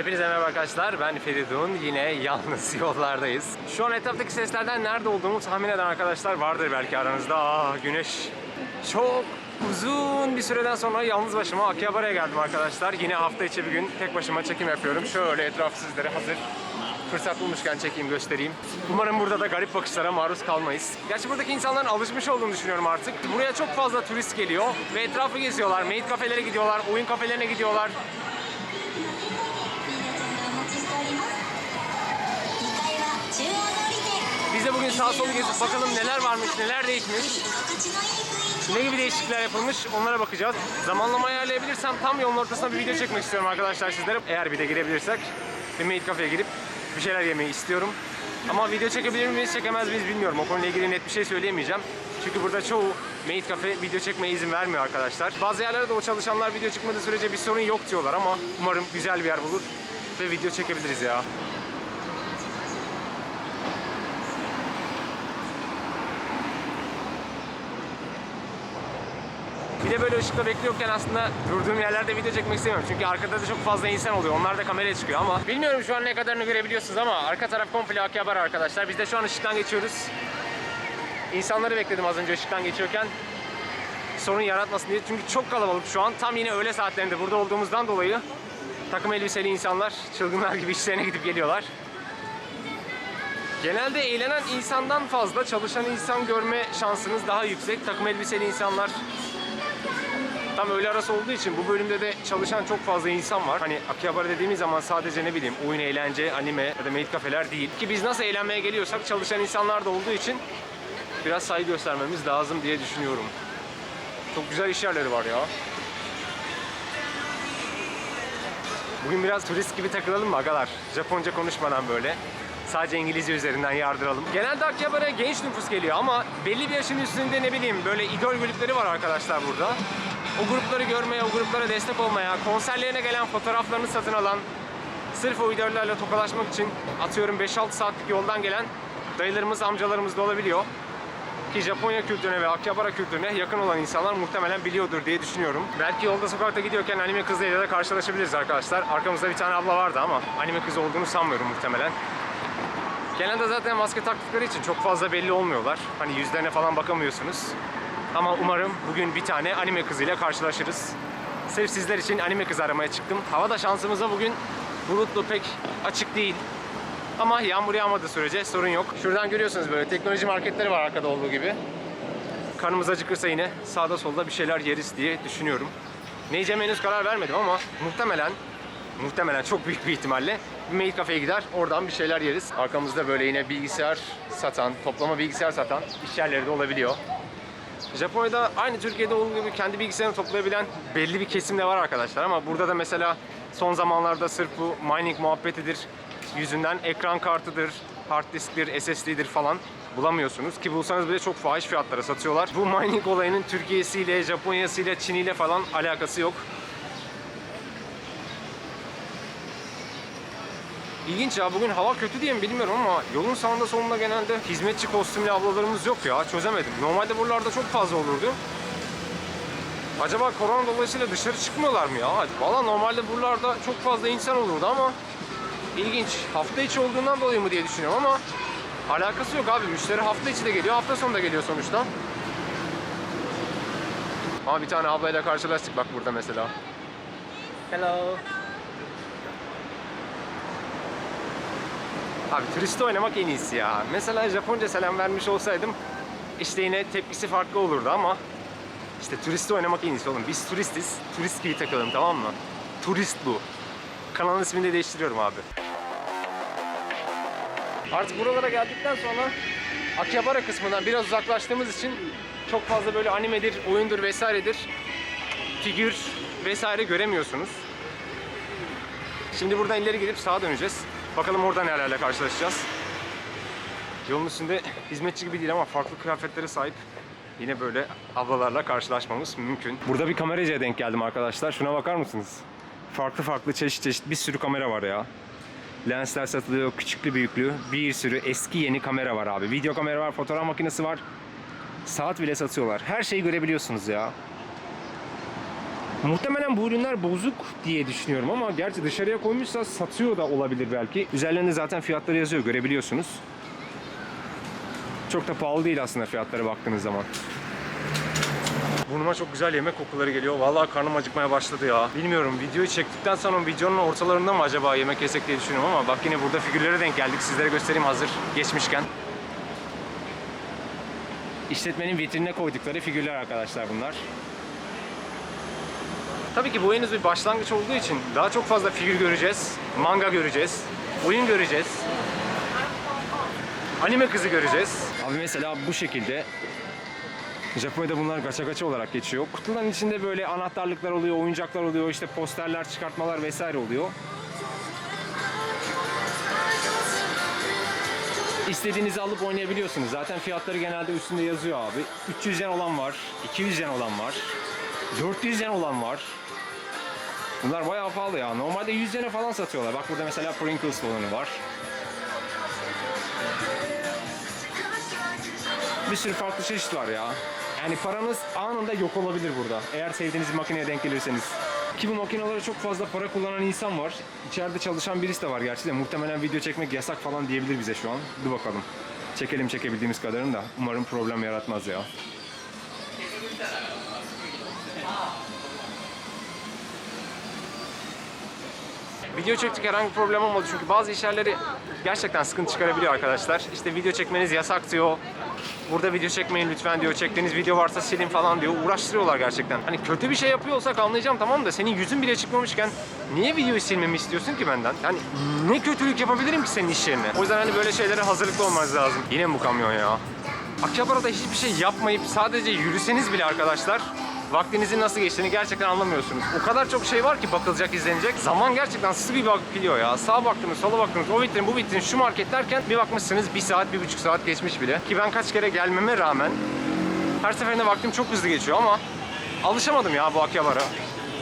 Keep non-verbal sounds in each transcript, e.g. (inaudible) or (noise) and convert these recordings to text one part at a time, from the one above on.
Hepinize merhaba arkadaşlar. Ben Feridun. Yine yalnız (laughs) yollardayız. Şu an etraftaki seslerden nerede olduğumu tahmin eden arkadaşlar vardır belki aranızda. Aa güneş. Çok uzun bir süreden sonra yalnız başıma Akihabara'ya geldim arkadaşlar. Yine hafta içi bir gün tek başıma çekim yapıyorum. Şöyle etraf sizlere hazır. Fırsat bulmuşken çekeyim göstereyim. Umarım burada da garip bakışlara maruz kalmayız. Gerçi buradaki insanların alışmış olduğunu düşünüyorum artık. Buraya çok fazla turist geliyor ve etrafı geziyorlar. Maid kafelere gidiyorlar, oyun kafelerine gidiyorlar. Biz de bugün sağ solu gezip bakalım neler varmış, neler değişmiş. Ne gibi değişiklikler yapılmış onlara bakacağız. Zamanlama ayarlayabilirsem tam yolun ortasına bir video çekmek istiyorum arkadaşlar sizlere. Eğer bir de girebilirsek bir maid kafeye girip bir şeyler yemeyi istiyorum. Ama video çekebilir miyiz, çekemez miyiz bilmiyorum. O konuyla ilgili net bir şey söyleyemeyeceğim. Çünkü burada çoğu maid kafe video çekmeye izin vermiyor arkadaşlar. Bazı yerlerde de o çalışanlar video çıkmadığı sürece bir sorun yok diyorlar ama umarım güzel bir yer bulur ve video çekebiliriz ya. Bir de böyle ışıkta bekliyorken aslında durduğum yerlerde video çekmek istemiyorum. Çünkü arkada da çok fazla insan oluyor. Onlar da kameraya çıkıyor ama bilmiyorum şu an ne kadarını görebiliyorsunuz ama arka taraf komple Akihabara arkadaşlar. Biz de şu an ışıktan geçiyoruz. İnsanları bekledim az önce ışıktan geçiyorken. Sorun yaratmasın diye. Çünkü çok kalabalık şu an. Tam yine öğle saatlerinde burada olduğumuzdan dolayı takım elbiseli insanlar çılgınlar gibi işlerine gidip geliyorlar. Genelde eğlenen insandan fazla çalışan insan görme şansınız daha yüksek. Takım elbiseli insanlar Tam öğle arası olduğu için bu bölümde de çalışan çok fazla insan var. Hani Akihabara dediğimiz zaman sadece ne bileyim oyun, eğlence, anime ya da maid kafeler değil. Ki biz nasıl eğlenmeye geliyorsak çalışan insanlar da olduğu için biraz saygı göstermemiz lazım diye düşünüyorum. Çok güzel iş yerleri var ya. Bugün biraz turist gibi takılalım mı agalar? Japonca konuşmadan böyle. Sadece İngilizce üzerinden yardıralım. Genelde Akihabara'ya genç nüfus geliyor ama belli bir yaşın üstünde ne bileyim böyle idol grupları var arkadaşlar burada. O grupları görmeye, o gruplara destek olmaya, konserlerine gelen fotoğraflarını satın alan, sırf o idollerle tokalaşmak için atıyorum 5-6 saatlik yoldan gelen dayılarımız, amcalarımız da olabiliyor. Ki Japonya kültürüne ve Akihabara kültürüne yakın olan insanlar muhtemelen biliyordur diye düşünüyorum. Belki yolda sokakta gidiyorken anime kızıyla da karşılaşabiliriz arkadaşlar. Arkamızda bir tane abla vardı ama anime kızı olduğunu sanmıyorum muhtemelen. Genelde zaten maske taktıkları için çok fazla belli olmuyorlar. Hani yüzlerine falan bakamıyorsunuz. Ama umarım bugün bir tane anime kızıyla karşılaşırız. Sırf sizler için anime kız aramaya çıktım. Hava da şansımıza bugün bulutlu pek açık değil. Ama yağmur yağmadığı sürece sorun yok. Şuradan görüyorsunuz böyle teknoloji marketleri var arkada olduğu gibi. Karnımız acıkırsa yine sağda solda bir şeyler yeriz diye düşünüyorum. Ne yiyeceğime henüz karar vermedim ama muhtemelen muhtemelen çok büyük bir ihtimalle bir maid kafeye gider oradan bir şeyler yeriz. Arkamızda böyle yine bilgisayar satan, toplama bilgisayar satan iş yerleri de olabiliyor. Japonya'da aynı Türkiye'de olduğu gibi kendi bilgisayarını toplayabilen belli bir kesim de var arkadaşlar ama burada da mesela son zamanlarda sırf bu mining muhabbetidir yüzünden ekran kartıdır, hard disktir, SSD'dir falan bulamıyorsunuz ki bulsanız bile çok fahiş fiyatlara satıyorlar. Bu mining olayının Türkiye'siyle, Japonya'sıyla, Çin'iyle falan alakası yok. İlginç ya bugün hava kötü diye mi bilmiyorum ama yolun sağında solunda genelde hizmetçi kostümlü ablalarımız yok ya çözemedim. Normalde buralarda çok fazla olurdu. Acaba korona dolayısıyla dışarı çıkmıyorlar mı ya? Valla normalde buralarda çok fazla insan olurdu ama ilginç. Hafta içi olduğundan dolayı mı diye düşünüyorum ama alakası yok abi. Müşteri hafta içi de geliyor, hafta sonu da geliyor sonuçta. Ama bir tane ablayla karşılaştık bak burada mesela. Hello. Abi turiste oynamak en iyisi ya. Mesela Japonca selam vermiş olsaydım işte yine tepkisi farklı olurdu ama işte turiste oynamak en iyisi oğlum. Biz turistiz. Turist gibi takılalım tamam mı? Turist bu. Kanalın ismini de değiştiriyorum abi. Artık buralara geldikten sonra Akihabara kısmından biraz uzaklaştığımız için çok fazla böyle animedir, oyundur vesairedir figür vesaire göremiyorsunuz. Şimdi buradan ileri gidip sağa döneceğiz. Bakalım orada nelerle karşılaşacağız. Yolun üstünde hizmetçi gibi değil ama farklı kıyafetlere sahip yine böyle ablalarla karşılaşmamız mümkün. Burada bir kameracıya denk geldim arkadaşlar. Şuna bakar mısınız? Farklı farklı çeşit çeşit bir sürü kamera var ya. Lensler satılıyor, küçüklü büyüklü. Bir sürü eski yeni kamera var abi. Video kamera var, fotoğraf makinesi var. Saat bile satıyorlar. Her şeyi görebiliyorsunuz ya. Muhtemelen bu ürünler bozuk diye düşünüyorum ama gerçi dışarıya koymuşsa satıyor da olabilir belki. Üzerlerinde zaten fiyatları yazıyor görebiliyorsunuz. Çok da pahalı değil aslında fiyatlara baktığınız zaman. Burnuma çok güzel yemek kokuları geliyor. Vallahi karnım acıkmaya başladı ya. Bilmiyorum videoyu çektikten sonra videonun ortalarında mı acaba yemek yesek diye düşünüyorum ama bak yine burada figürlere denk geldik. Sizlere göstereyim hazır geçmişken. İşletmenin vitrinine koydukları figürler arkadaşlar bunlar. Tabii ki bu henüz bir başlangıç olduğu için daha çok fazla figür göreceğiz. Manga göreceğiz. Oyun göreceğiz. Anime kızı göreceğiz. Abi mesela bu şekilde Japonya'da bunlar gaça gaça olarak geçiyor. Kutuların içinde böyle anahtarlıklar oluyor, oyuncaklar oluyor, işte posterler, çıkartmalar vesaire oluyor. İstediğinizi alıp oynayabiliyorsunuz. Zaten fiyatları genelde üstünde yazıyor abi. 300 yen olan var, 200 yen olan var, 400 yen olan var. Bunlar bayağı pahalı ya. Normalde 100 yene falan satıyorlar. Bak burada mesela Pringles olanı var. Bir sürü farklı çeşit var ya. Yani paranız anında yok olabilir burada. Eğer sevdiğiniz makineye denk gelirseniz. Ki bu makinelere çok fazla para kullanan insan var. İçeride çalışan birisi de var gerçi de. Muhtemelen video çekmek yasak falan diyebilir bize şu an. Dur bakalım. Çekelim çekebildiğimiz kadarını da. Umarım problem yaratmaz ya. Video çektik herhangi bir problem olmadı çünkü bazı iş yerleri gerçekten sıkıntı çıkarabiliyor arkadaşlar. İşte video çekmeniz yasak diyor. Burada video çekmeyin lütfen diyor. Çektiğiniz video varsa silin falan diyor. Uğraştırıyorlar gerçekten. Hani kötü bir şey yapıyor olsak anlayacağım tamam da senin yüzün bile çıkmamışken niye videoyu silmemi istiyorsun ki benden? Yani ne kötülük yapabilirim ki senin iş yerine? O yüzden hani böyle şeylere hazırlıklı olmanız lazım. Yine mi bu kamyon ya? Akihabara'da hiçbir şey yapmayıp sadece yürüseniz bile arkadaşlar vaktinizin nasıl geçtiğini gerçekten anlamıyorsunuz. O kadar çok şey var ki bakılacak, izlenecek. Zaman gerçekten sığ bir gidiyor ya. Sağa baktınız, sola baktınız, o vitrin, bu vitrin, şu market derken bir bakmışsınız bir saat, bir buçuk saat geçmiş bile. Ki ben kaç kere gelmeme rağmen her seferinde vaktim çok hızlı geçiyor ama alışamadım ya bu Akihabar'a.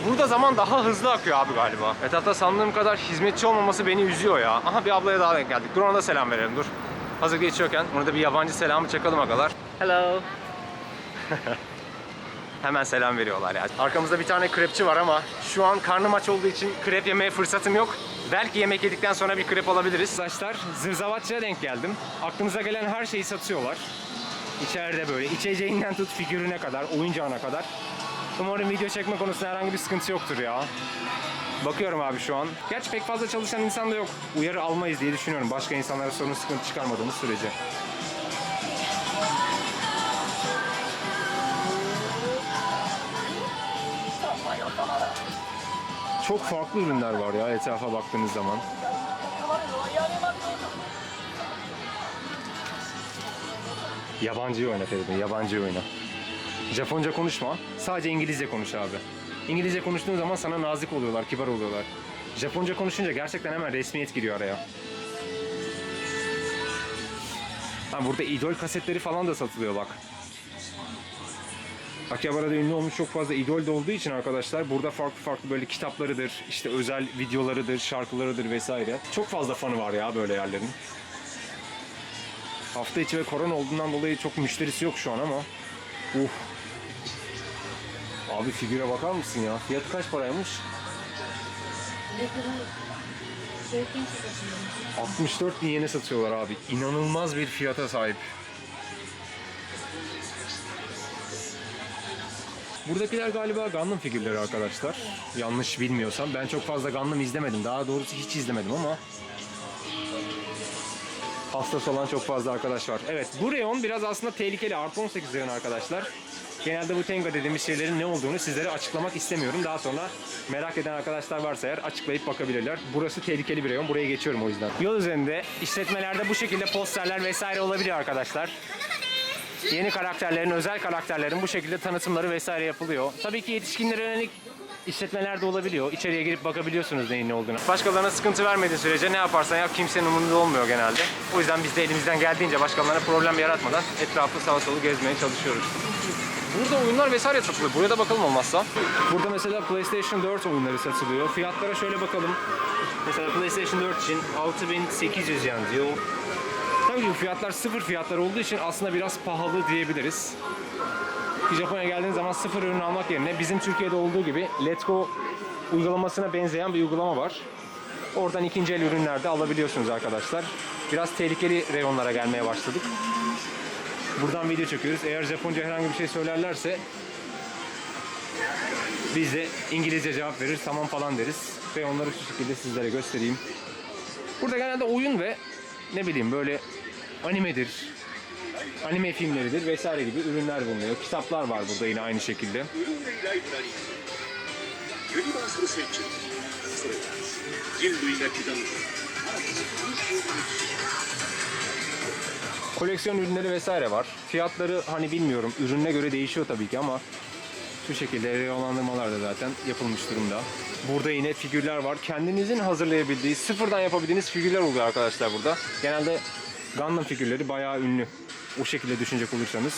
Burada zaman daha hızlı akıyor abi galiba. Etrafta sandığım kadar hizmetçi olmaması beni üzüyor ya. Aha bir ablaya daha denk geldik. Dur ona da selam verelim dur. Hazır geçiyorken ona da bir yabancı selamı çakalım agalar. Hello. (laughs) Hemen selam veriyorlar ya. Arkamızda bir tane krepçi var ama şu an karnım aç olduğu için krep yemeye fırsatım yok. Belki yemek yedikten sonra bir krep alabiliriz. Arkadaşlar zırzavatçıya denk geldim. Aklınıza gelen her şeyi satıyorlar. İçeride böyle içeceğinden tut figürüne kadar, oyuncağına kadar. Umarım video çekme konusunda herhangi bir sıkıntı yoktur ya. Bakıyorum abi şu an. Gerçi pek fazla çalışan insan da yok. Uyarı almayız diye düşünüyorum. Başka insanlara sorun sıkıntı çıkarmadığımız sürece. Çok farklı ürünler var ya etrafa baktığınız zaman. Yabancıyı oyna Feridun, yabancıyı oyna. Japonca konuşma, sadece İngilizce konuş abi. İngilizce konuştuğun zaman sana nazik oluyorlar, kibar oluyorlar. Japonca konuşunca gerçekten hemen resmiyet giriyor araya. Ha, burada idol kasetleri falan da satılıyor bak. Akihabara'da ünlü olmuş çok fazla idol de olduğu için arkadaşlar burada farklı farklı böyle kitaplarıdır, işte özel videolarıdır, şarkılarıdır vesaire. Çok fazla fanı var ya böyle yerlerin. Hafta içi ve korona olduğundan dolayı çok müşterisi yok şu an ama. Uh. Abi figüre bakar mısın ya? Fiyatı kaç paraymış? 64 bin yene satıyorlar abi. İnanılmaz bir fiyata sahip. Buradakiler galiba Gundam figürleri arkadaşlar. Yanlış bilmiyorsam. Ben çok fazla Gundam izlemedim. Daha doğrusu hiç izlemedim ama hastası olan çok fazla arkadaş var. Evet bu reyon biraz aslında tehlikeli. Artı 18 reyon arkadaşlar. Genelde bu Tenga dediğimiz şeylerin ne olduğunu sizlere açıklamak istemiyorum. Daha sonra merak eden arkadaşlar varsa eğer açıklayıp bakabilirler. Burası tehlikeli bir reyon. Buraya geçiyorum o yüzden. Yol üzerinde işletmelerde bu şekilde posterler vesaire olabiliyor arkadaşlar. Yeni karakterlerin, özel karakterlerin bu şekilde tanıtımları vesaire yapılıyor. Tabii ki yetişkinlere yönelik işletmelerde olabiliyor. İçeriye girip bakabiliyorsunuz neyin ne olduğunu. Başkalarına sıkıntı vermediği sürece ne yaparsan yap kimsenin umurunda olmuyor genelde. O yüzden biz de elimizden geldiğince başkalarına problem yaratmadan etrafı sağa solu gezmeye çalışıyoruz. Burada oyunlar vesaire satılıyor. Buraya da bakalım olmazsa. Burada mesela PlayStation 4 oyunları satılıyor. Fiyatlara şöyle bakalım. Mesela PlayStation 4 için 6800 yen diyor. Ki bu fiyatlar sıfır fiyatlar olduğu için aslında biraz pahalı diyebiliriz. Japonya'ya geldiğiniz zaman sıfır ürün almak yerine bizim Türkiye'de olduğu gibi Let's Go uygulamasına benzeyen bir uygulama var. Oradan ikinci el ürünler alabiliyorsunuz arkadaşlar. Biraz tehlikeli reyonlara gelmeye başladık. Buradan video çekiyoruz. Eğer Japonca herhangi bir şey söylerlerse biz de İngilizce cevap veririz, tamam falan deriz. Ve onları şu şekilde sizlere göstereyim. Burada genelde oyun ve ne bileyim böyle animedir, anime filmleridir vesaire gibi ürünler bulunuyor. Kitaplar var burada yine aynı şekilde. Koleksiyon ürünleri vesaire var. Fiyatları hani bilmiyorum ürüne göre değişiyor tabii ki ama şu şekilde reyolandırmalar da zaten yapılmış durumda. Burada yine figürler var. Kendinizin hazırlayabildiği, sıfırdan yapabildiğiniz figürler oluyor arkadaşlar burada. Genelde Gundam figürleri bayağı ünlü. O şekilde düşünecek olursanız.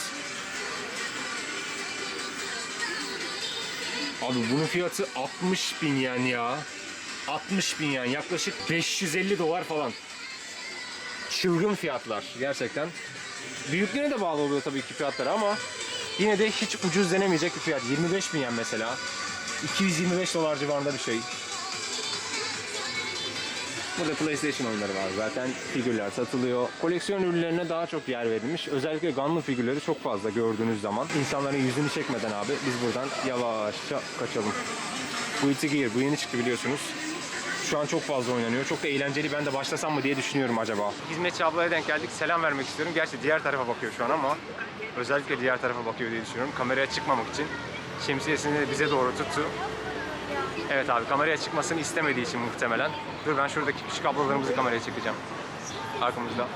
Abi bunun fiyatı 60 bin yen ya. 60 bin yen yaklaşık 550 dolar falan. Çılgın fiyatlar gerçekten. Büyüklüğüne de bağlı oluyor tabii ki fiyatları ama yine de hiç ucuz denemeyecek bir fiyat. 25 bin yen mesela. 225 dolar civarında bir şey. Burada PlayStation oyunları var zaten. Figürler satılıyor. Koleksiyon ürünlerine daha çok yer verilmiş. Özellikle Gunlu figürleri çok fazla gördüğünüz zaman. İnsanların yüzünü çekmeden abi biz buradan yavaşça kaçalım. Bu It's Gear. Bu yeni çıktı biliyorsunuz. Şu an çok fazla oynanıyor. Çok da eğlenceli. Ben de başlasam mı diye düşünüyorum acaba. Hizmetçi ablaya denk geldik. Selam vermek istiyorum. Gerçi diğer tarafa bakıyor şu an ama özellikle diğer tarafa bakıyor diye düşünüyorum. Kameraya çıkmamak için şemsiyesini bize doğru tuttu. Evet abi kameraya çıkmasını istemediği için muhtemelen. Dur ben şuradaki küçük ablalarımızı kameraya çekeceğim. Arkamızda.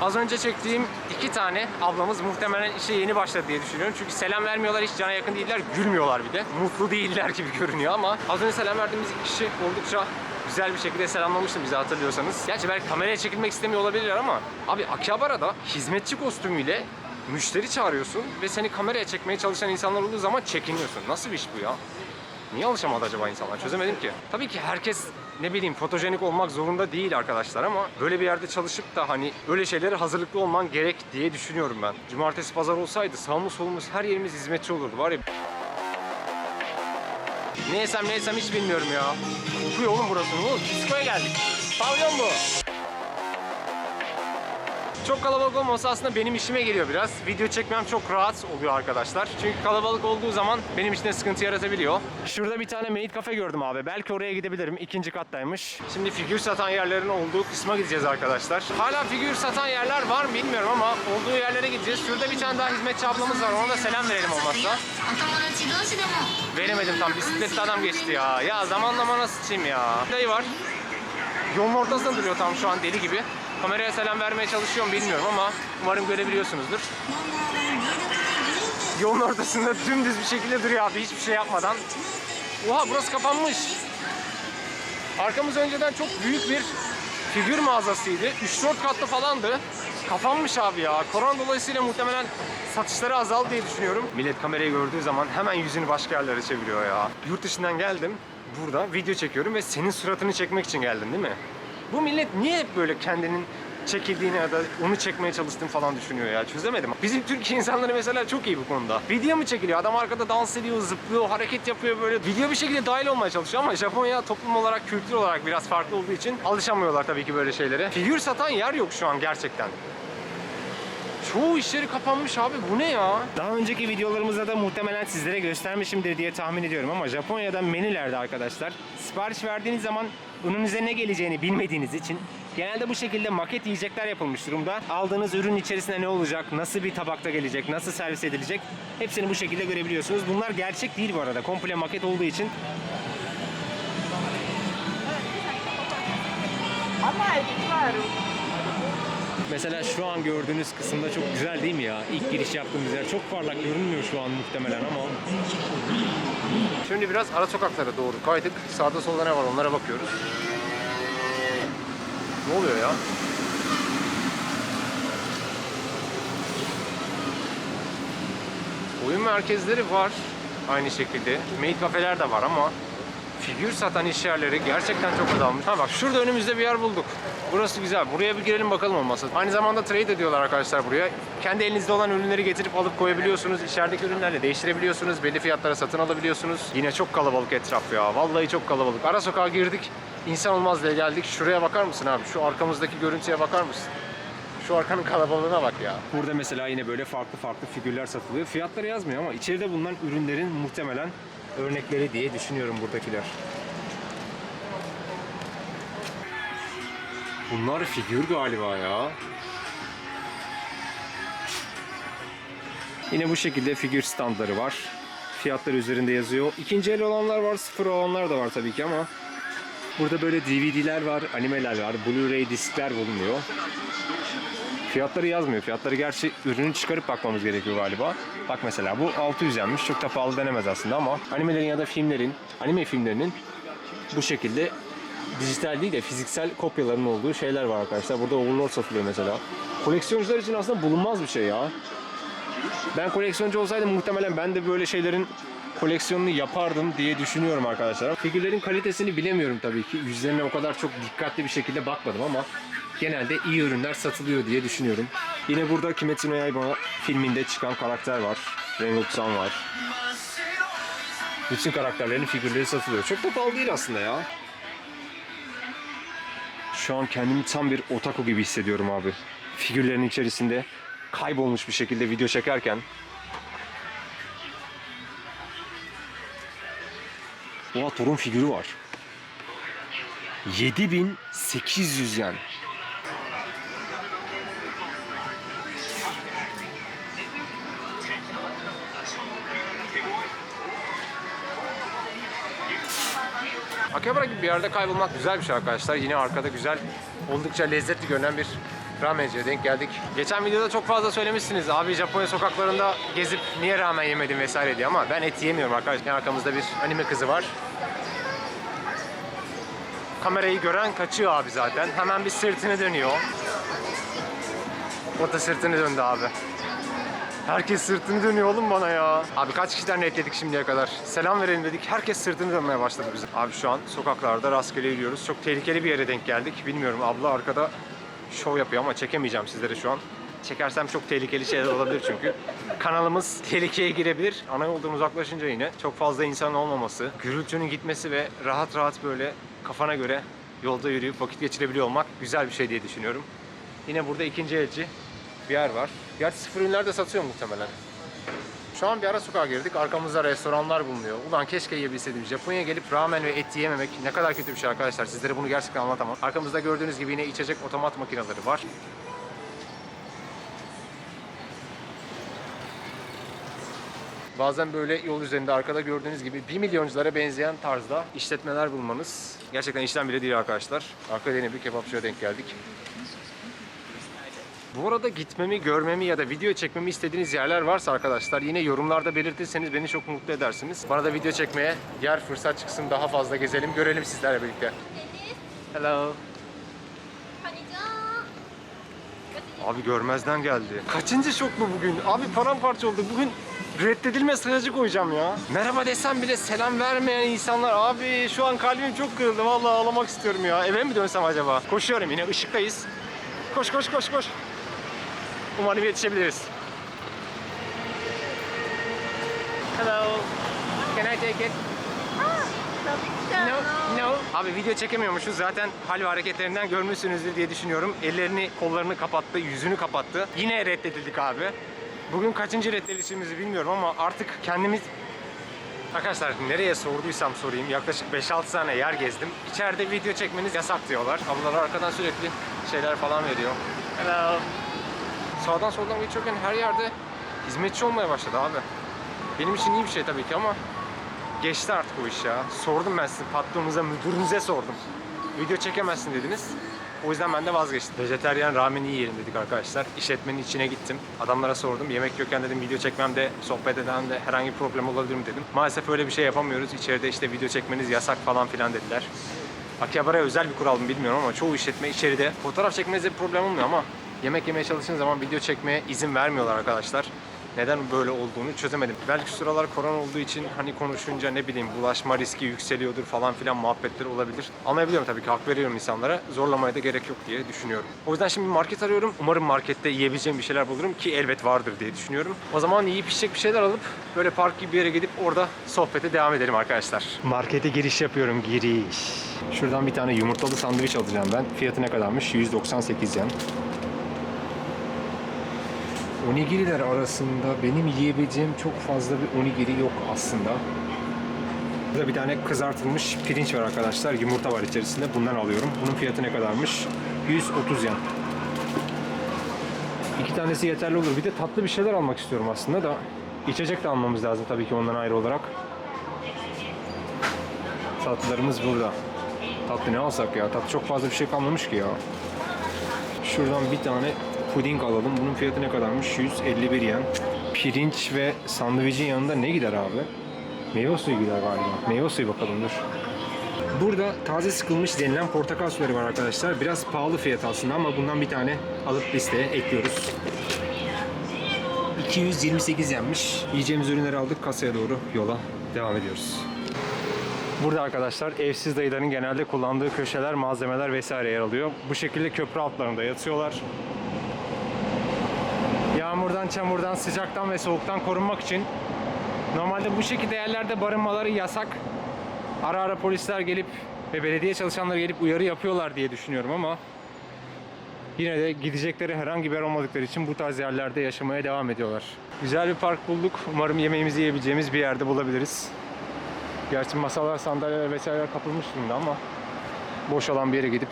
Az önce çektiğim iki tane ablamız muhtemelen işe yeni başladı diye düşünüyorum. Çünkü selam vermiyorlar, hiç cana yakın değiller, gülmüyorlar bir de. Mutlu değiller gibi görünüyor ama az önce selam verdiğimiz iki kişi oldukça güzel bir şekilde selamlamıştı bizi hatırlıyorsanız. Gerçi belki kameraya çekilmek istemiyor olabilirler ama abi Akihabara'da hizmetçi kostümüyle müşteri çağırıyorsun ve seni kameraya çekmeye çalışan insanlar olduğu zaman çekiniyorsun. Nasıl bir iş bu ya? Niye alışamadı acaba insanlar? Çözemedim ki. Tabii ki herkes ne bileyim fotojenik olmak zorunda değil arkadaşlar ama böyle bir yerde çalışıp da hani öyle şeylere hazırlıklı olman gerek diye düşünüyorum ben. Cumartesi pazar olsaydı sağımız solumuz her yerimiz hizmetçi olurdu var ya. Ne yesem ne yesem hiç bilmiyorum ya. Kokuyor oğlum burası. Ne oldu? Diskoya geldik. Pavyon bu. Çok kalabalık olması aslında benim işime geliyor biraz. Video çekmem çok rahat oluyor arkadaşlar. Çünkü kalabalık olduğu zaman benim için de sıkıntı yaratabiliyor. Şurada bir tane maid kafe gördüm abi. Belki oraya gidebilirim. İkinci kattaymış. Şimdi figür satan yerlerin olduğu kısma gideceğiz arkadaşlar. Hala figür satan yerler var mı bilmiyorum ama olduğu yerlere gideceğiz. Şurada bir tane daha hizmetçi ablamız var. Ona da selam verelim olmazsa. Veremedim tam. Bisikletli adam geçti ya. Ya zamanlama nasıl çim ya. Dayı var. Yolun ortasında duruyor tam şu an deli gibi. Kameraya selam vermeye çalışıyorum bilmiyorum ama umarım görebiliyorsunuzdur. Yolun ortasında dümdüz bir şekilde duruyor abi hiçbir şey yapmadan. Oha burası kapanmış. Arkamız önceden çok büyük bir figür mağazasıydı. 3-4 katlı falandı. Kapanmış abi ya. Korona dolayısıyla muhtemelen satışları azaldı diye düşünüyorum. Millet kamerayı gördüğü zaman hemen yüzünü başka yerlere çeviriyor ya. Yurt dışından geldim. Burada video çekiyorum ve senin suratını çekmek için geldin değil mi? Bu millet niye hep böyle kendinin çekildiğini ya da onu çekmeye çalıştığını falan düşünüyor ya çözemedim. Bizim Türkiye insanları mesela çok iyi bu konuda. Video mu çekiliyor? Adam arkada dans ediyor, zıplıyor, hareket yapıyor böyle. Video bir şekilde dahil olmaya çalışıyor ama Japonya toplum olarak, kültür olarak biraz farklı olduğu için alışamıyorlar tabii ki böyle şeylere. Figür satan yer yok şu an gerçekten. Çoğu iş yeri kapanmış abi bu ne ya? Daha önceki videolarımızda da muhtemelen sizlere göstermişimdir diye tahmin ediyorum ama Japonya'da menülerde arkadaşlar sipariş verdiğiniz zaman önünüze ne geleceğini bilmediğiniz için genelde bu şekilde maket yiyecekler yapılmış durumda. Aldığınız ürün içerisinde ne olacak, nasıl bir tabakta gelecek, nasıl servis edilecek hepsini bu şekilde görebiliyorsunuz. Bunlar gerçek değil bu arada. Komple maket olduğu için Mesela şu an gördüğünüz kısımda çok güzel değil mi ya? İlk giriş yaptığımız yer çok parlak görünmüyor şu an muhtemelen ama. Şimdi biraz ara sokaklara doğru kaydık. Sağda solda ne var onlara bakıyoruz. Ne oluyor ya? Oyun merkezleri var aynı şekilde. Maid kafeler de var ama figür satan iş yerleri gerçekten çok azalmış. Ha bak şurada önümüzde bir yer bulduk. Burası güzel. Buraya bir girelim bakalım olmazsa. Aynı zamanda trade ediyorlar arkadaşlar buraya. Kendi elinizde olan ürünleri getirip alıp koyabiliyorsunuz. İçerideki ürünlerle değiştirebiliyorsunuz. Belli fiyatlara satın alabiliyorsunuz. Yine çok kalabalık etraf ya. Vallahi çok kalabalık. Ara sokağa girdik. İnsan olmaz diye geldik. Şuraya bakar mısın abi? Şu arkamızdaki görüntüye bakar mısın? Şu arkanın kalabalığına bak ya. Burada mesela yine böyle farklı farklı figürler satılıyor. Fiyatları yazmıyor ama içeride bulunan ürünlerin muhtemelen örnekleri diye düşünüyorum buradakiler. Bunlar figür galiba ya. Yine bu şekilde figür standları var. Fiyatları üzerinde yazıyor. İkinci el olanlar var, sıfır olanlar da var tabii ki ama burada böyle DVD'ler var, animeler var, Blu-ray diskler bulunuyor. Fiyatları yazmıyor. Fiyatları gerçi ürünü çıkarıp bakmamız gerekiyor galiba. Bak mesela bu 600 yenmiş. Çok da pahalı denemez aslında ama animelerin ya da filmlerin, anime filmlerinin bu şekilde dijital değil de fiziksel kopyaların olduğu şeyler var arkadaşlar. Burada Overlord satılıyor mesela. Koleksiyoncular için aslında bulunmaz bir şey ya. Ben koleksiyoncu olsaydım muhtemelen ben de böyle şeylerin koleksiyonunu yapardım diye düşünüyorum arkadaşlar. Figürlerin kalitesini bilemiyorum tabii ki. Yüzlerine o kadar çok dikkatli bir şekilde bakmadım ama genelde iyi ürünler satılıyor diye düşünüyorum. Yine burada Kimetsu no Yaiba filminde çıkan karakter var. Rengoku-san var. Bütün karakterlerin figürleri satılıyor. Çok da pahalı değil aslında ya. Şu an kendimi tam bir otaku gibi hissediyorum abi. Figürlerin içerisinde kaybolmuş bir şekilde video çekerken Oha torun figürü var. 7800 yen. Akihabara gibi bir yerde kaybolmak güzel bir şey arkadaşlar. Yine arkada güzel, oldukça lezzetli görünen bir ramenciye denk geldik. Geçen videoda çok fazla söylemişsiniz. Abi Japonya sokaklarında gezip niye ramen yemedin vesaire diye ama ben et yemiyorum arkadaşlar. Arkamızda bir anime kızı var. Kamerayı gören kaçıyor abi zaten. Hemen bir sırtını dönüyor. O da sırtını döndü abi. Herkes sırtını dönüyor oğlum bana ya. Abi kaç kişiden netledik şimdiye kadar. Selam verelim dedik. Herkes sırtını dönmeye başladı bize. Abi şu an sokaklarda rastgele yürüyoruz. Çok tehlikeli bir yere denk geldik. Bilmiyorum abla arkada şov yapıyor ama çekemeyeceğim sizlere şu an. Çekersem çok tehlikeli şeyler olabilir çünkü. Kanalımız tehlikeye girebilir. Ana yoldan uzaklaşınca yine çok fazla insan olmaması, gürültünün gitmesi ve rahat rahat böyle kafana göre yolda yürüyüp vakit geçirebiliyor olmak güzel bir şey diye düşünüyorum. Yine burada ikinci elci bir yer var. Gerçi sıfır ürünler de satıyor muhtemelen. Şu an bir ara sokağa girdik. Arkamızda restoranlar bulunuyor. Ulan keşke yiyebilseydim. Japonya'ya gelip ramen ve et yememek ne kadar kötü bir şey arkadaşlar. Sizlere bunu gerçekten anlatamam. Arkamızda gördüğünüz gibi yine içecek otomat makineleri var. Bazen böyle yol üzerinde arkada gördüğünüz gibi 1 milyonculara benzeyen tarzda işletmeler bulmanız gerçekten işten bile değil arkadaşlar. Arkada yine bir kebapçıya denk geldik. Bu arada gitmemi, görmemi ya da video çekmemi istediğiniz yerler varsa arkadaşlar yine yorumlarda belirtirseniz beni çok mutlu edersiniz. Bana da video çekmeye yer fırsat çıksın daha fazla gezelim görelim sizlerle birlikte. Hello. Abi görmezden geldi. Kaçıncı şok bu bugün? Abi paramparça oldu. Bugün reddedilme sıracı koyacağım ya. Merhaba desem bile selam vermeyen insanlar. Abi şu an kalbim çok kırıldı. Vallahi ağlamak istiyorum ya. Eve mi dönsem acaba? Koşuyorum yine ışıktayız. Koş koş koş koş. Umarım yetişebiliriz. Hello. Can I take it? No, no. Abi video çekemiyormuşuz. Zaten hal ve hareketlerinden görmüşsünüzdür diye düşünüyorum. Ellerini, kollarını kapattı, yüzünü kapattı. Yine reddedildik abi. Bugün kaçıncı reddedilişimizi bilmiyorum ama artık kendimiz... Arkadaşlar nereye sorduysam sorayım yaklaşık 5-6 tane yer gezdim. İçeride video çekmeniz yasak diyorlar. Ablalar arkadan sürekli şeyler falan veriyor. Hello. Sağdan soldan geçiyorken her yerde hizmetçi olmaya başladı abi. Benim için iyi bir şey tabii ki ama Geçti artık o iş ya. Sordum ben sizin patronunuza, müdürünüze sordum. Video çekemezsin dediniz. O yüzden ben de vazgeçtim. Vejeteryan ramen iyi yiyelim dedik arkadaşlar. İşletmenin içine gittim. Adamlara sordum. Yemek yokken dedim video çekmemde, sohbet edemde herhangi bir problem olabilir mi dedim. Maalesef öyle bir şey yapamıyoruz. İçeride işte video çekmeniz yasak falan filan dediler. Akihabara'ya özel bir kural mı bilmiyorum ama çoğu işletme içeride fotoğraf çekmenizde bir problem olmuyor ama yemek yemeye çalıştığın zaman video çekmeye izin vermiyorlar arkadaşlar. neden böyle olduğunu çözemedim. Belki sıralar korona olduğu için hani konuşunca ne bileyim bulaşma riski yükseliyordur falan filan muhabbetler olabilir. Anlayabiliyorum tabii ki hak veriyorum insanlara. Zorlamaya da gerek yok diye düşünüyorum. O yüzden şimdi market arıyorum. Umarım markette yiyebileceğim bir şeyler bulurum ki elbet vardır diye düşünüyorum. O zaman yiyip içecek bir şeyler alıp böyle park gibi bir yere gidip orada sohbete devam edelim arkadaşlar. Markete giriş yapıyorum giriş. Şuradan bir tane yumurtalı sandviç alacağım ben. Fiyatı ne kadarmış? 198 yen. Onigiriler arasında benim yiyebileceğim çok fazla bir onigiri yok aslında. Burada bir tane kızartılmış pirinç var arkadaşlar. Yumurta var içerisinde. Bundan alıyorum. Bunun fiyatı ne kadarmış? 130 yen. İki tanesi yeterli olur. Bir de tatlı bir şeyler almak istiyorum aslında da. İçecek de almamız lazım tabii ki ondan ayrı olarak. Tatlılarımız burada. Tatlı ne alsak ya? Tatlı çok fazla bir şey kalmamış ki ya. Şuradan bir tane puding alalım. Bunun fiyatı ne kadarmış? 151 yen. Pirinç ve sandviçin yanında ne gider abi? Meyve suyu gider galiba. Meyve suyu bakalım dur. Burada taze sıkılmış denilen portakal suları var arkadaşlar. Biraz pahalı fiyat aslında ama bundan bir tane alıp listeye ekliyoruz. 228 yenmiş. Yiyeceğimiz ürünleri aldık. Kasaya doğru yola devam ediyoruz. Burada arkadaşlar evsiz dayıların genelde kullandığı köşeler, malzemeler vesaire yer alıyor. Bu şekilde köprü altlarında yatıyorlar. Yağmurdan, çamurdan, sıcaktan ve soğuktan korunmak için normalde bu şekilde yerlerde barınmaları yasak. Ara ara polisler gelip ve belediye çalışanları gelip uyarı yapıyorlar diye düşünüyorum ama yine de gidecekleri herhangi bir yer olmadıkları için bu tarz yerlerde yaşamaya devam ediyorlar. Güzel bir park bulduk. Umarım yemeğimizi yiyebileceğimiz bir yerde bulabiliriz. Gerçi masalar, sandalyeler vesaireler kapılmış durumda ama boş olan bir yere gidip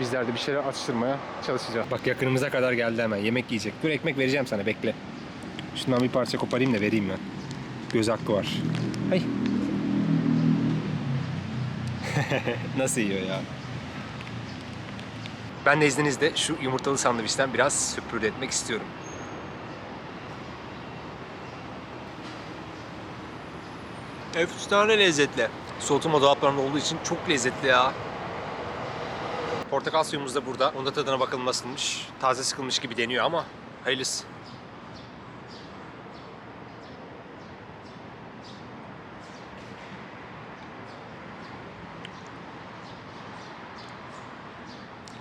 bizler de bir şeyler atıştırmaya çalışacağız. Bak yakınımıza kadar geldi hemen. Yemek yiyecek. Dur ekmek vereceğim sana bekle. Şundan bir parça koparayım da vereyim ben. Göz hakkı var. Hey. (laughs) Nasıl yiyor ya? Ben de izninizle şu yumurtalı sandviçten biraz süpürde etmek istiyorum. Efsane lezzetli. Soğutma dolaplarında olduğu için çok lezzetli ya. Portakal suyumuz da burada. Onda tadına bakalım nasılmış. Taze sıkılmış gibi deniyor ama hayırlısı.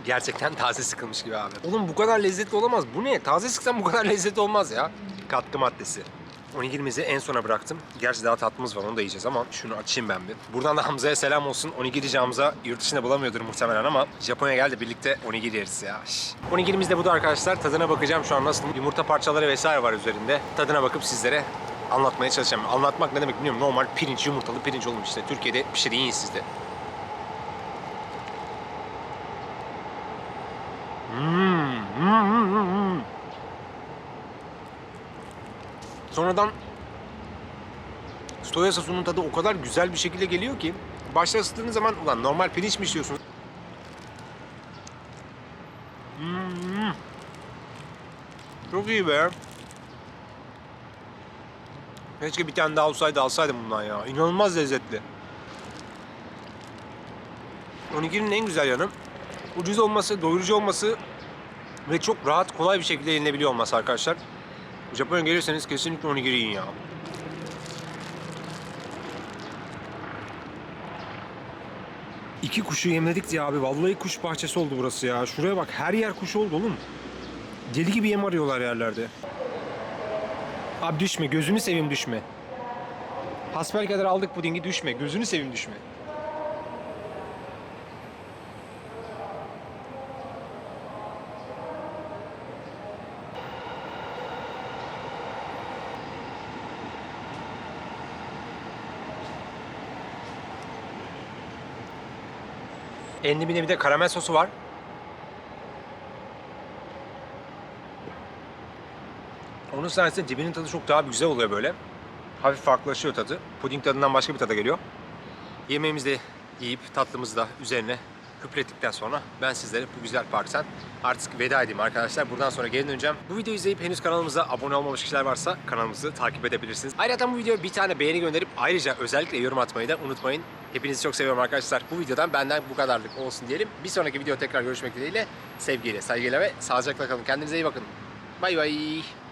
Gerçekten taze sıkılmış gibi abi. Oğlum bu kadar lezzetli olamaz. Bu ne? Taze sıksam bu kadar (laughs) lezzetli olmaz ya. Katkı maddesi. Onigirimizi en sona bıraktım. Gerçi daha tatlımız var onu da yiyeceğiz ama şunu açayım ben bir. Buradan da Hamza'ya selam olsun. Onigiri Hamza yurt dışında bulamıyordur muhtemelen ama Japonya geldi birlikte onigiri yeriz ya. Şş. Onigirimiz de bu da arkadaşlar. Tadına bakacağım şu an nasıl. Yumurta parçaları vesaire var üzerinde. Tadına bakıp sizlere anlatmaya çalışacağım. Anlatmak ne demek bilmiyorum. Normal pirinç, yumurtalı pirinç olmuş işte. Türkiye'de bir şey de yiyin siz de. Hmm, hmm, hmm, hmm, hmm. Sonradan soya sosunun tadı o kadar güzel bir şekilde geliyor ki başta ısıttığınız zaman ulan normal pirinç mi istiyorsunuz? Hmm. Çok iyi be. Keşke bir tane daha olsaydı alsaydım bundan ya. İnanılmaz lezzetli. Onigiri'nin en güzel yanı ucuz olması, doyurucu olması ve çok rahat, kolay bir şekilde yenilebiliyor olması arkadaşlar. Japonya gelirseniz kesinlikle onigiri yiyin ya. İki kuşu yemledik ya abi. Vallahi kuş bahçesi oldu burası ya. Şuraya bak her yer kuş oldu oğlum. Deli gibi yem arıyorlar yerlerde. Abi düşme. Gözünü seveyim düşme. Hasbelkader aldık pudingi düşme. Gözünü seveyim düşme. En dibinde bir de karamel sosu var. Onun sayesinde dibinin tadı çok daha güzel oluyor böyle. Hafif farklılaşıyor tadı. Puding tadından başka bir tada geliyor. Yemeğimizi de yiyip tatlımızı da üzerine hüplettikten sonra ben sizlere bu güzel parkten artık veda edeyim arkadaşlar. Buradan sonra geri döneceğim. Bu videoyu izleyip henüz kanalımıza abone olmamış kişiler varsa kanalımızı takip edebilirsiniz. Ayrıca bu videoya bir tane beğeni gönderip ayrıca özellikle yorum atmayı da unutmayın. Hepinizi çok seviyorum arkadaşlar. Bu videodan benden bu kadarlık olsun diyelim. Bir sonraki video tekrar görüşmek dileğiyle. Sevgiyle, saygıyla ve sağlıcakla kalın. Kendinize iyi bakın. Bay bay.